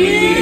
Yeah.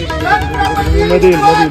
Nadeel Nadeel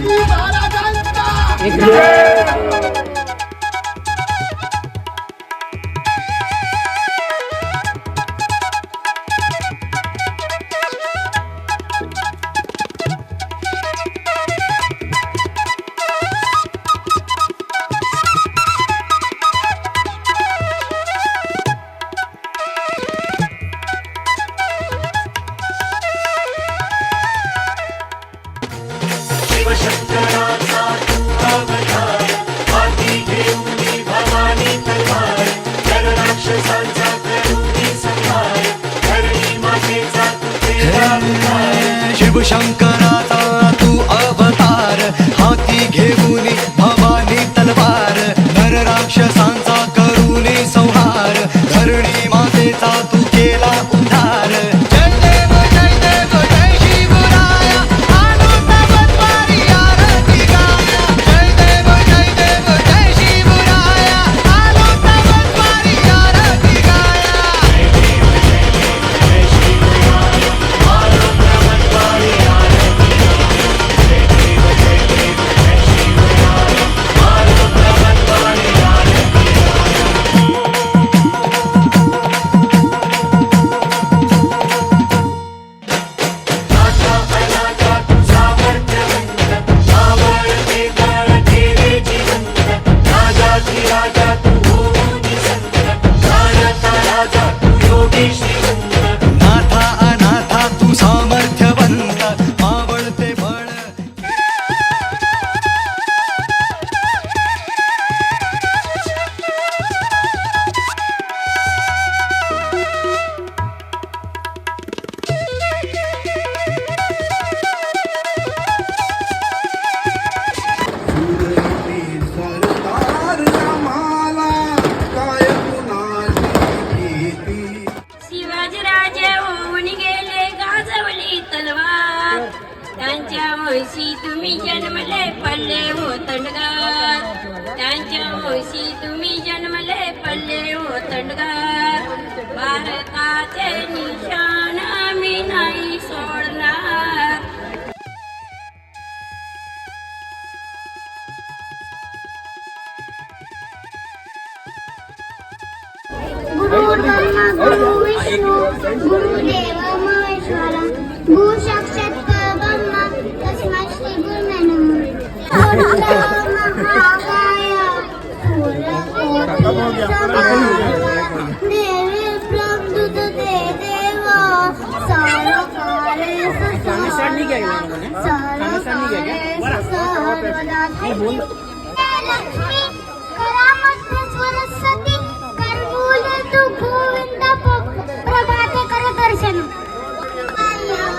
तलवार त्यांच्या म्हशी तुम्ही जन्मले पल्ले हो तंडगार. त्यांच्या म्हशी तुम्ही जन्मले पल्ले हो तंडगार. भारताचे निशाण मी नाही सोडणार. गुरु ब्रह्मा गुरु Vishnu Gurudev Maheshwara. Bu şakşet babamla kaçmaçtı gülmenim. Sana sen niye geliyorsun? Sana sen niye geliyorsun? Hey, bol.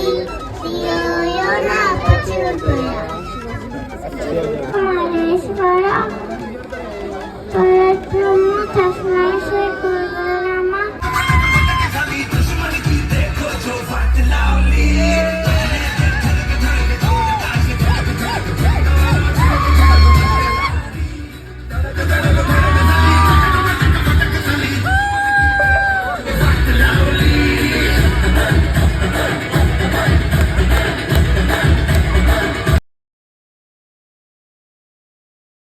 いいようなや。